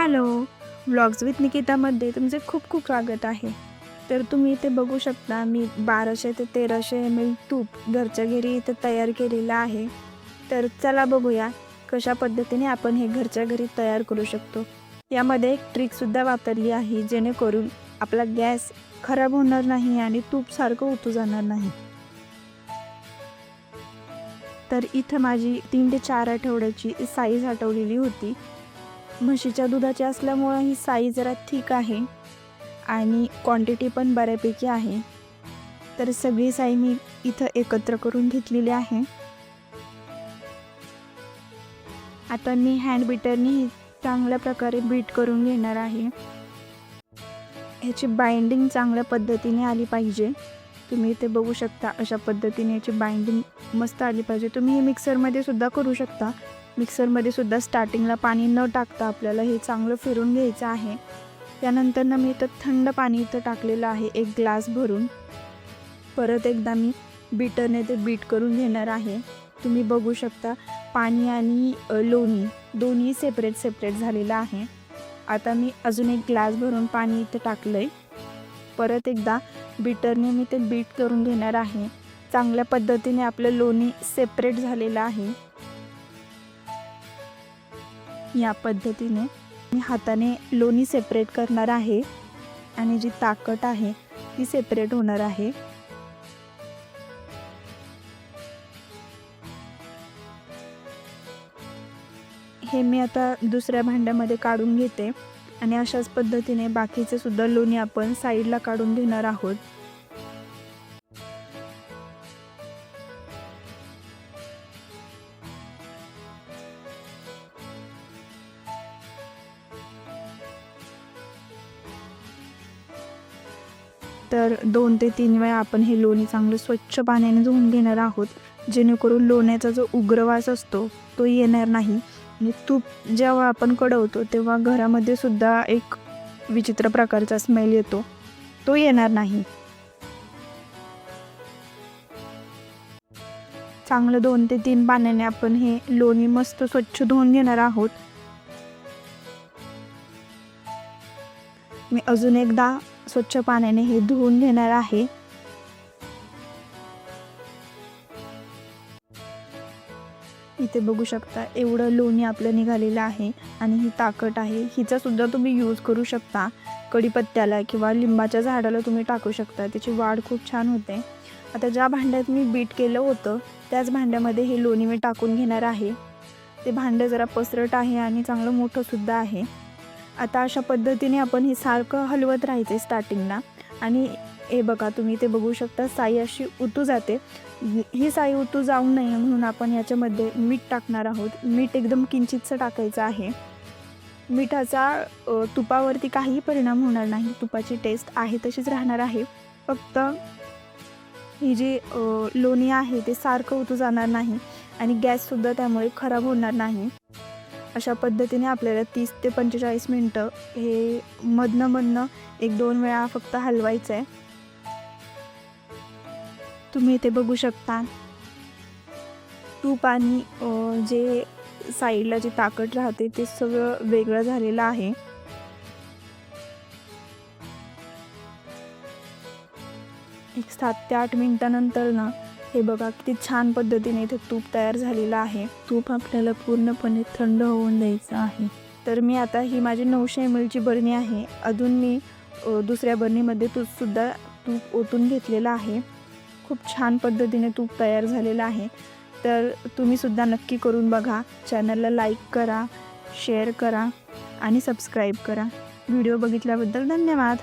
Hello. Vlogs with निकितामध्ये तुमचे खूप खूप स्वागत आहे. तर तुम्ही इथे बघू शकता मी बाराशे ते तेराशे एम एल तूप घरच्या घरी इथे तयार केलेलं आहे. तर चला बघूया कशा पद्धतीने आपण हे घरच्या घरी तयार करू शकतो. यामध्ये एक ट्रिकसुद्धा वापरली आहे जेणेकरून आपला गॅस खराब होणार नाही आणि तूप सारखं उतू जाणार नाही. तर इथं माझी तीन ते चार आठवड्याची साईज हटवलेली होती. म्हशीच्या दुधाची असल्यामुळं ही साई जरा ठीक आहे आणि क्वांटिटी पण बऱ्यापैकी आहे. तर सगळी साई मी इथं एकत्र करून घेतलेली आहे. आता मी हँड बीटरनी ही चांगल्या प्रकारे बीट करून घेणार आहे. ह्याची बाइंडिंग चांगल्या पद्धतीने आली पाहिजे. तुम्ही इथे बघू शकता अशा पद्धतीने याची बाइंडिंग मस्त आली पाहिजे. तुम्ही हे मिक्सरमध्ये सुद्धा करू शकता. मिक्सरमध्ये सुद्धा स्टार्टिंगला पाणी न टाकता आपल्याला हे चांगलं फिरून घ्यायचं आहे. त्यानंतर ना मी इथं थंड पाणी इथं टाकलेलं आहे एक ग्लास भरून. परत एकदा मी बीटरने ते बीट करून घेणार आहे. तुम्ही बघू शकता पाणी आणि लोणी दोन्ही सेपरेट सेपरेट झालेलं आहे. आता मी अजून एक ग्लास भरून पाणी इथं टाकलं आहे परत एकदा बीटरने मी ते बीट करून घेणार आहे. चांगल्या पद्धतीने आपलं लोणी सेपरेट झालेलं आहे. या पद्धतीने मी हाताने लोणी सेपरेट करणार आहे आणि जी ताकद आहे ती सेपरेट होणार आहे. हे मी आता दुसऱ्या भांड्यामध्ये काढून घेते आणि अशाच पद्धतीने बाकीचे सुद्धा लोणी आपण साईडला काढून घेणार आहोत. तर दोन ते तीन वेळा आपण हे लोणी चांगलं स्वच्छ पाण्याने धुवून घेणार आहोत. जेणेकरून लोण्याचा जो उग्रवास असतो तो येणार नाही. आणि तूप जेव्हा आपण कडवतो तेव्हा घरामध्ये सुद्धा एक विचित्र प्रकारचा स्मेल येतो. तो येणार नाही. चांगलं दोन ते तीन पाण्याने आपण हे लोणी मस्त स्वच्छ धुवून घेणार आहोत. मी अजून एकदा स्वच्छ पाण्याने हे धुवून घेणार आहे. इथे बघू शकता एवढं लोणी आपलं निघालेलं आहे आणि ही ताकद आहे. हिचा सुद्धा तुम्ही यूज करू शकता. कढीपत्त्याला किंवा लिंबाच्या झाडाला तुम्ही टाकू शकता. त्याची वाढ खूप छान होते. आता ज्या भांड्यात मी बीट केलं होतं त्याच भांड्यामध्ये हे लोणी मी टाकून घेणार आहे. ते भांडं जरा पसरट आहे आणि चांगलं मोठं सुद्धा आहे. आता अशा पद्धतीने आपण हे सारखं हलवत राहायचे स्टार्टिंगला आणि हे बघा तुम्ही ते बघू शकता साई अशी उतू जाते. ही साई उतू जाऊ नये म्हणून आपण याच्यामध्ये मीठ टाकणार आहोत. मीठ एकदम किंचितचं टाकायचं आहे. मिठाचा तुपावरती काही परिणाम होणार नाही. तुपाची टेस्ट आहे तशीच राहणार आहे. फक्त ही जी लोणी आहे ते सारखं उतू जाणार नाही. आणि गॅससुद्धा त्यामुळे खराब होणार नाही. अशा पद्धतीने आपल्याला तीस ते पंचेचाळीस मिनटं हे मधनं मधनं एक दोन वेळा फक्त हलवायचं आहे. तुम्ही इथे बघू शकता. तूप आणि जे साईडला जी ताकद राहते ते सगळं वेगळं झालेलं आहे. एक सात ते आठ मिनटानंतर ना हे बघा किती छान पद्धतीने इथे तूप तयार झालेलं आहे. तूप आपल्याला पूर्णपणे थंड होऊन द्यायचं आहे. तर मी आता ही माझी नऊशे एम एलची बरणी आहे. अजून मी दुसऱ्या बरणीमध्ये तूपसुद्धा तूप ओतून घेतलेलं आहे. खूप छान पद्धतीने तूप तयार झालेलं आहे. तर तुम्हीसुद्धा नक्की करून बघा. चॅनलला लाईक करा शेअर करा आणि सबस्क्राईब करा. व्हिडिओ बघितल्याबद्दल धन्यवाद.